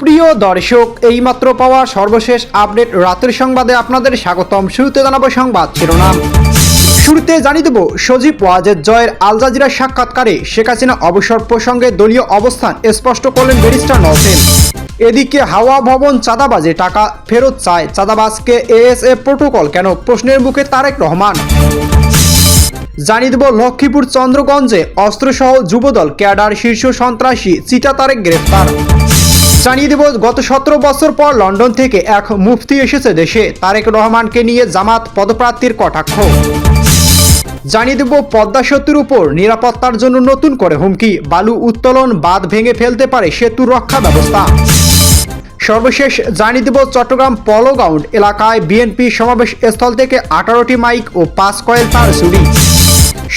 সুপ্রিয় দর্শক, এইমাত্র পাওয়া সর্বশেষ আপডেট রাতের সংবাদে আপনাদের স্বাগতম। শুরুতে জানাব সংবাদ শিরোনাম। শুরুতে জানিয়ে দেব, সজীব ওয়াজেদ জয়ের আল জাজিরার সাক্ষাৎকারে শেখ হাসিনা অবসর প্রসঙ্গে দলীয় অবস্থান স্পষ্ট করলেন ব্যারিস্টার নওফেল এদিকে হাওয়া ভবন চাঁদাবাজে টাকা ফেরত চায় চাঁদাবাজকে এএসএ প্রোটোকল, কেন প্রশ্নের মুখে তারেক রহমান। জানিয়ে দেব, লক্ষ্মীপুর চন্দ্রগঞ্জে অস্ত্রসহ যুবদল ক্যাডার শীর্ষ সন্ত্রাসী, চিটা তারেক গ্রেফতার। জানিয়ে দেব, গত সতেরো বছর পর লন্ডন থেকে এক মুফতি এসেছে দেশে। তারেক রহমানকে নিয়ে জামাত পদপ্রার্থীর কটাক্ষ। জানিয়ে দেব, পদ্মা সেতুর উপর নিরাপত্তার জন্য নতুন করে হুমকি। বালু উত্তোলন বাঁধ ভেঙে ফেলতে পারে সেতু রক্ষা ব্যবস্থা। সর্বশেষ জানিয়ে দেব, চট্টগ্রাম পলোগ্রাউন্ড এলাকায় বিএনপি সমাবেশ স্থল থেকে আঠারোটি মাইক ও পাঁচ কয়েল তার চুরি।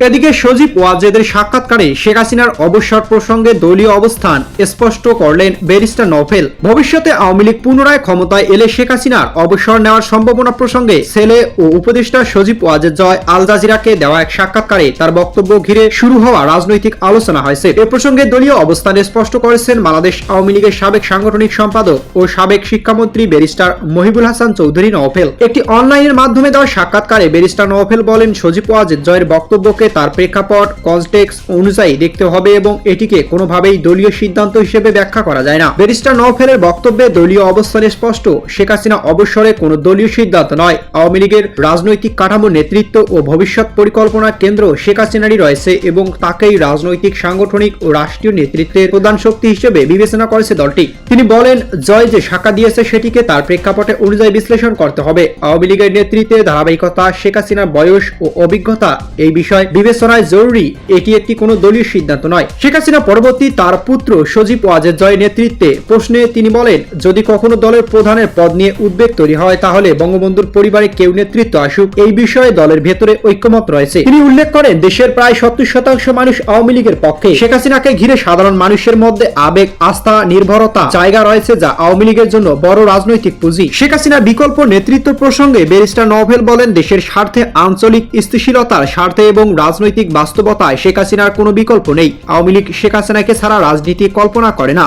এদিকে সজীব ওয়াজেদের সাক্ষাৎকারে শেখ হাসিনার অবসর প্রসঙ্গে দলীয় অবস্থান স্পষ্ট করলেন ব্যারিস্টার নভেল ভবিষ্যতে আওয়ামী লীগ পুনরায় ক্ষমতায় এলে শেখ হাসিনার অবসর নেওয়ার সম্ভাবনা প্রসঙ্গে ছেলে ও উপদেষ্টা সজীব ওয়াজেদ জয় আল জাজিরাকে দেওয়া এক সাক্ষাৎকারে তার বক্তব্য ঘিরে শুরু হওয়া রাজনৈতিক আলোচনা হয়েছে। এ প্রসঙ্গে দলীয় অবস্থান স্পষ্ট করেছেন বাংলাদেশ আওয়ামী লীগের সাবেক সাংগঠনিক সম্পাদক ও সাবেক শিক্ষামন্ত্রী ব্যারিস্টার মহিবুল হাসান চৌধুরী নওফেল। একটি অনলাইনের মাধ্যমে দেওয়া সাক্ষাৎকারে ব্যারিস্টার নওফেল বলেন, সজীব ওয়াজেদ জয়ের বক্তব্যকে তার প্রেক্ষাপট কনটেক্স অনুযায়ী দেখতে হবে এবং এটিকে কোনোভাবেই দলীয় সিদ্ধান্ত হিসেবে ব্যাখ্যা করা যায় না। ব্যারিস্টার নওফেলের বক্তব্যে দলীয় অবস্থানে স্পষ্ট, শেখ হাসিনা অবসরে কোনো দলীয় সিদ্ধান্ত নয়। আওয়ামী লীগের রাজনৈতিক কাঠামো, নেতৃত্ব ও ভবিষ্যৎ পরিকল্পনার কেন্দ্র শেখ হাসিনারই রয়েছে এবং তাকেই রাজনৈতিক, সাংগঠনিক ও রাষ্ট্রীয় নেতৃত্বের প্রধান শক্তি হিসেবে বিবেচনা করেছে দলটি। তিনি বলেন, জয় যে সাক্ষা দিয়েছে সেটিকে তার প্রেক্ষাপটে অনুযায়ী বিশ্লেষণ করতে হবে। আওয়ামী লীগের নেতৃত্বে ধারাবাহিকতা, শেখ হাসিনার বয়স ও অভিজ্ঞতা এই বিষয় বিবেচনায় জরুরি, এটি একটি কোনো দলীয় সিদ্ধান্ত নয়। শেখ হাসিনা পরবর্তী তার পুত্র সজীব ওয়াজেদ জয় নেতৃত্বে প্রশ্নে তিনি বলেন, যদি কখনো দলের প্রধানের পদ নিয়ে উদ্বেগ তৈরি হয়, তাহলে বঙ্গবন্ধুর পরিবারে কেউ নেতৃত্ব আসুক। এই বিষয়ে দলের ভেতরে ঐক্যমত রয়েছে। তিনি উল্লেখ করেন, দেশের প্রায় সত্তর শতাংশ মানুষ আওয়ামী লীগের পক্ষে। শেখ হাসিনাকে ঘিরে সাধারণ মানুষের মধ্যে আবেগ, আস্থা, নির্ভরতা, জায়গা রয়েছে যা আওয়ামী লীগের জন্য বড় রাজনৈতিক পুঁজি। শেখ হাসিনা বিকল্প নেতৃত্ব প্রসঙ্গে ব্যারিস্টার নভেল বলেন, দেশের স্বার্থে আঞ্চলিক স্থিতিশীলতার স্বার্থে এবং রাজনৈতিক বাস্তবতায় শেখ হাসিনার কোনো বিকল্প নেই। আওয়ামী লীগ শেখ হাসিনাকে ছাড়া রাজনীতি কল্পনা করে না।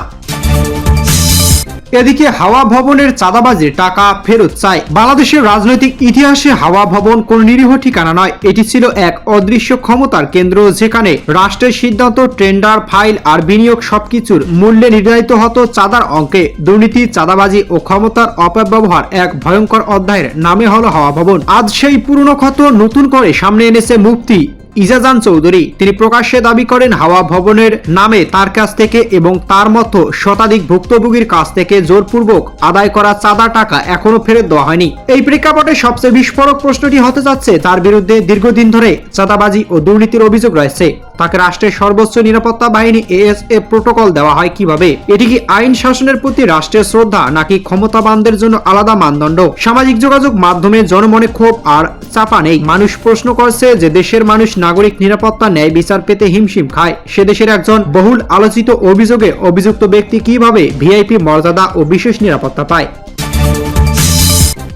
এদিকে হাওয়া ভবনের চাঁদাবাজে টাকা ফেরত চায়। বাংলাদেশের রাজনৈতিক ইতিহাসে হাওয়া ভবন কোন নিরীহ ঠিকানা নয়। এটি ছিল এক অদৃশ্য ক্ষমতার কেন্দ্র যেখানে রাষ্ট্রের সিদ্ধান্ত, টেন্ডার, ফাইল আর বিনিয়োগ সবকিছুর মূল্যে নির্ধারিত হতো চাঁদার অঙ্কে। দুর্নীতি, চাঁদাবাজি ও ক্ষমতার অপব্যবহার এক ভয়ঙ্কর অধ্যায়ের নামে হলো হাওয়া ভবন। আজ সেই পুরনো ক্ষত নতুন করে সামনে এনেছে মুক্তি। ইজাজান চৌধুরী, তিনি প্রকাশ্যে দাবি করেন হাওয়া ভবনের নামে তার কাছ থেকে এবং তার মতো শতাধিক ভুক্তভোগীর কাছ থেকে জোরপূর্বক আদায় করা চাঁদা টাকা এখনও ফেরত দেওয়া হয়নি। এই প্রেক্ষাপটে সবচেয়ে বিস্ফোরক প্রশ্নটি হতে যাচ্ছে, তার বিরুদ্ধে দীর্ঘদিন ধরে চাঁদাবাজি ও দুর্নীতির অভিযোগ রয়েছে। তাকে রাষ্ট্রের সর্বোচ্চ নিরাপত্তা বাহিনী এএসএ প্রোটোকল দেওয়া হয় কীভাবে? এটি কি আইন শাসনের প্রতি রাষ্ট্রের শ্রদ্ধা নাকি ক্ষমতাবানদের জন্য আলাদা মানদণ্ড? সামাজিক যোগাযোগ মাধ্যমে জনমনে ক্ষোভ আর চাপা নেই। মানুষ প্রশ্ন করছে যে দেশের মানুষ নাগরিক নিরাপত্তা ন্যায় বিচার পেতে হিমশিম খায়। সে দেশের একজন বহুল আলোচিত অভিযোগে অভিযুক্ত ব্যক্তি কীভাবে ভিআইপি মর্যাদা ও বিশেষ নিরাপত্তা পায়?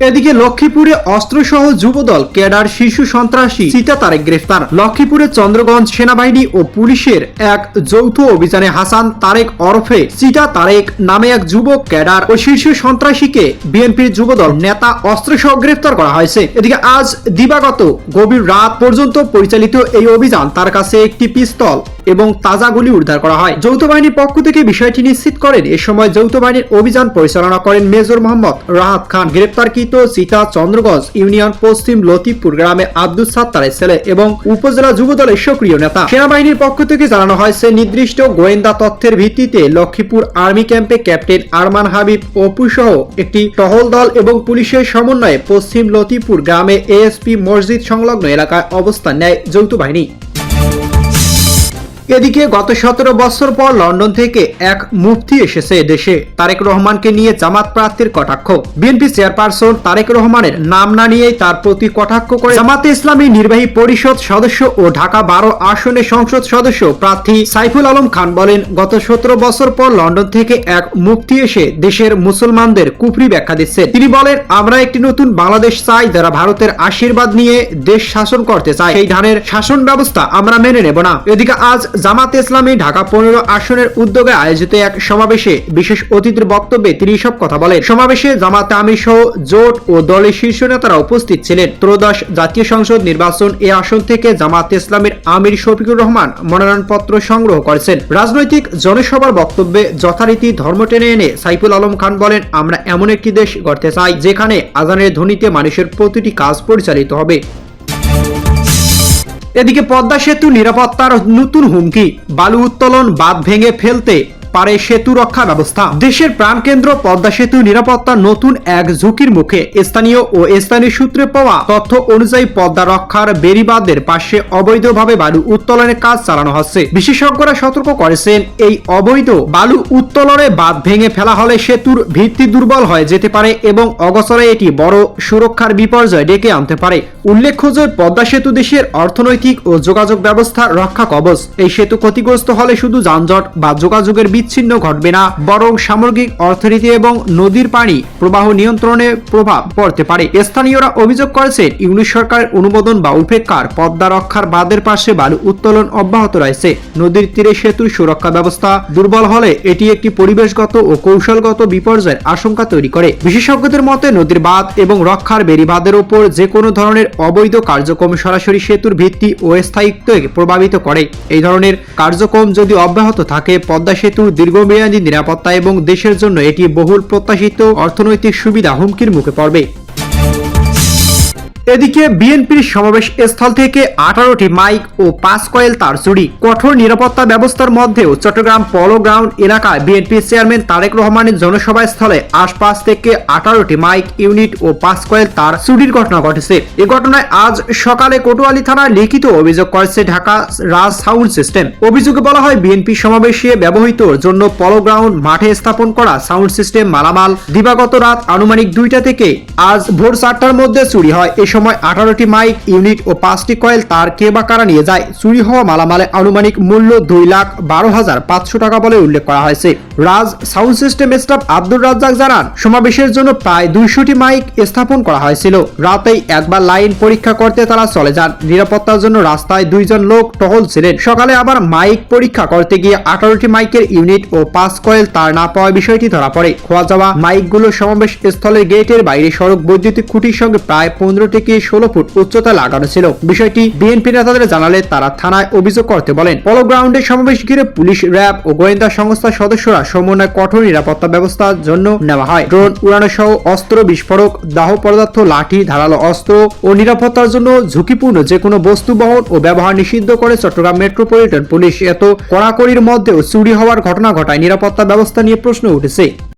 এদিকে লক্ষ্মীপুরে অস্ত্রসহ যুবদল, ক্যাডার শিশু সন্ত্রাসী সীতা তারেক গ্রেফতার। লক্ষ্মীপুরে চন্দ্রগঞ্জ সেনাবাহিনী ও পুলিশের এক যৌথ অভিযানে হাসান তারেক ওরফে সীতা তারেক নামে এক যুবক, ক্যাডার ও শীর্ষ সন্ত্রাসীকে বিএনপির যুবদল নেতা অস্ত্রসহ গ্রেফতার করা হয়েছে। এদিকে আজ দিবাগত গভীর রাত পর্যন্ত পরিচালিত এই অভিযান তার কাছে একটি পিস্তল এবং তাজা গুলি উদ্ধার করা হয়। যৌথ বাহিনীর পক্ষ থেকে বিষয়টি নিশ্চিত করেন, এ সময় যৌথ বাহিনীর অভিযান পরিচালনা করেন মেজর মোহাম্মদ রাহাত খান। গ্রেপ্তারকৃত সীতা চন্দ্রগঞ্জ ইউনিয়ন পশ্চিম লতিফপুর গ্রামে আব্দুল সাত্তারের ছেলে এবং উপজেলা যুবদলের সক্রিয় নেতা। সেনাবাহিনীর পক্ষ থেকে জানানো হয়েছে নির্দিষ্ট গোয়েন্দা তথ্যের ভিত্তিতে লক্ষ্মীপুর আর্মি ক্যাম্পে ক্যাপ্টেন আরমান হাবিব অপু সহ একটি টহল দল এবং পুলিশের সমন্বয়ে পশ্চিম লতিপুর গ্রামে এএসপি মসজিদ সংলগ্ন এলাকায় অবস্থান নেয় যৌথ বাহিনী। এদিকে গত সতেরো বছর পর লন্ডন থেকে এক মুফতি এসেছে দেশে। তারেক রহমানকে নিয়ে জামাত প্রার্থীর কটাক্ষ। বিএনপি চেয়ারপারসন তারেক রহমানের নাম না নিয়েই তার প্রতি কটাক্ষ করে জামাতে ইসলামী নির্বাহী পরিষদ সদস্য ও ঢাকা বারো আসনে সংসদ সদস্য প্রার্থী সাইফুল আলম খান বলেন, গত সতেরো বছর পর লন্ডন থেকে এক মুফতি এসে দেশের মুসলমানদের কুফরি ব্যাখ্যা দিচ্ছে তিনি বলেন, আমরা একটি নতুন বাংলাদেশ চাই যারা ভারতের আশীর্বাদ নিয়ে দেশ শাসন করতে চায়। সেই ধানের শাসন ব্যবস্থা আমরা মেনে নেব না। এদিকে আজ জামাত ইসলামী ঢাকা পনেরো আসনের উদ্যোগে আয়োজিত এক সমাবেশে বিশেষ অতিথির বক্তব্যে তিনি সব কথা বলেন। সমাবেশে জামাতে আমির সহ জোট ও দলের শীর্ষ নেতারা উপস্থিত ছিলেন। ত্রয়োদশ জাতীয় সংসদ নির্বাচন এ আসন থেকে জামাত ইসলামের আমির শফিকুর রহমান মনোনয়নপত্র সংগ্রহ করেছেন। রাজনৈতিক জনসভার বক্তব্যে যথারীতি ধর্ম টেনে এনে সাইফুল আলম খান বলেন, আমরা এমন একটি দেশ গড়তে চাই, যেখানে আজানের ধ্বনিতে মানুষের প্রতিটি কাজ পরিচালিত হবে। এদিকে পদ্মা সেতু নিরাপত্তার নতুন হুমকি। বালু উত্তোলন বাঁধ ভেঙে ফেলতে পারে সেতু রক্ষা ব্যবস্থা। দেশের প্রাণকেন্দ্র পদ্মা সেতু নিরাপত্তা নতুন এক ঝুঁকির মুখে। স্থানীয় ও স্থানীয় সূত্রে পাওয়া তথ্য অনুযায়ী পদ্মা রক্ষার বেরিবাদের পাশে অবৈধভাবে বালু উত্তোলনের কাজ চালানো হচ্ছে। বিশেষজ্ঞরা সতর্ক করেছেন, এই অবৈধ বালু উত্তোলনে বাঁধ ভেঙে ফেলা হলে সেতুর ভিত্তি দুর্বল হয়ে যেতে পারে এবং অগসরে এটি বড় সুরক্ষার বিপর্যয় ডেকে আনতে পারে। উল্লেখ্য যে, পদ্মা সেতু দেশের অর্থনৈতিক ও যোগাযোগ ব্যবস্থার রক্ষা কবচ। এই সেতু ক্ষতিগ্রস্ত হলে শুধু যানজট বা যোগাযোগের বিচ্ছিন্ন ঘটবে না, বরং সামগ্রিক অর্থনীতি এবং নদীর পানি প্রবাহ নিয়ন্ত্রণে প্রভাব পড়তে পারে। স্থানীয়রা অভিযোগ করেছেন ইউনিশ সরকারের অনুমোদন বা উপেক্ষার পদ্মা রক্ষার বাঁধের পাশে বালু উত্তোলন অব্যাহত রয়েছে। নদীর তীরে সেতুর সুরক্ষা ব্যবস্থা দুর্বল হলে এটি একটি পরিবেশগত ও কৌশলগত বিপর্যয়ের আশঙ্কা তৈরি করে। বিশেষজ্ঞদের মতে, নদীর বাঁধ এবং রক্ষার বেড়িবাঁধের উপর যে কোনো ধরনের অবৈধ কার্যক্রম সরাসরি সেতুর ভিত্তি ও স্থায়িত্বকে প্রভাবিত করে। এই ধরনের কার্যক্রম যদি অব্যাহত থাকে, পদ্মা সেতুর দীর্ঘমেয়াদী নিরাপত্তা এবং দেশের জন্য এটি বহুল প্রত্যাশিত অর্থনৈতিক সুবিধা হুমকির মুখে পড়বে। এদিকে বিএনপির সমাবেশ স্থল থেকে আঠারোটি মাইক ও পাঁচ কয়েল তার চুরি। কঠোর নিরাপত্তা ব্যবস্থার মধ্যেও চট্টগ্রাম পলো গ্রাউন্ড এলাকায় বিএনপি চেয়ারম্যান তারেক রহমানের জনসভা স্থলে আশপাশ থেকে আঠারোটি মাইক, ইউনিট ও পাঁচ কয়েল তার চুরির ঘটনা ঘটেছে। এ ঘটনায় আজ সকালে কোটোয়ালি থানায় লিখিত অভিযোগ করেছে ঢাকা রাজ সাউন্ড সিস্টেম। অভিযোগে বলা হয়, বিএনপি সমাবেশে ব্যবহৃত জন্য পলো গ্রাউন্ড মাঠে স্থাপন করা সাউন্ড সিস্টেম মালামাল দিবাগত রাত আনুমানিক দুইটা থেকে আজ ভোর চারটার মধ্যে চুরি হয়। এ সময় আঠারোটি মাইক, ইউনিট ও পাঁচটি কয়েল তার কে বা কারা নিয়ে যায়, চুরি হওয়া মালামালে আনুমানিক মূল্য দুই লাখ বারো হাজার পাঁচশো টাকা বলে উল্লেখ করা হয়েছে। Raj sound system staff Abdur Razzak জানান, সমাবেশের জন্য প্রায় দুইশোটি মাইক স্থাপন করা হয়েছিল। রাতেই একবার লাইন পরীক্ষা করতে তারা চলে যান। নিরাপত্তার জন্য রাস্তায় দুইজন লোক টহল ছিলেন। সকালে আবার মাইক পরীক্ষা করতে গিয়ে আঠারোটি মাইকের ইউনিট ও পাঁচ কয়েল তার না পাওয়া বিষয়টি ধরা পড়ে। খোয়া যাওয়া মাইকগুলো সমাবেশ স্থলের গেটের বাইরে সড়ক বৈদ্যুতিক খুঁটির সঙ্গে প্রায় পনেরো থেকে ষোলো ফুট উচ্চতা লাগানো ছিল। বিষয়টি বিএনপি নেতাদের জানালে তারা থানায় অভিযোগ করতে বলেন। পলো গ্রাউন্ডে সমাবেশ ঘিরে পুলিশ, র্যাব ও গোয়েন্দা সংস্থার সদস্যরা সমন্বয় কঠোর নিরাপত্তা ব্যবস্থার জন্য নেওয়া হয়। ড্রোন উড়ানো সহ অস্ত্র বিস্ফোরক, দাহ পদার্থ, লাঠি, ধারালো অস্ত্র ও নিরাপত্তার জন্য ঝুঁকিপূর্ণ যে কোনো বস্তু বহন ও ব্যবহার নিষিদ্ধ করে চট্টগ্রাম মেট্রোপলিটন পুলিশ। এত কড়াকড়ির মধ্যেও চুরি হওয়ার ঘটনা ঘটায় নিরাপত্তা ব্যবস্থা নিয়ে প্রশ্ন উঠেছে।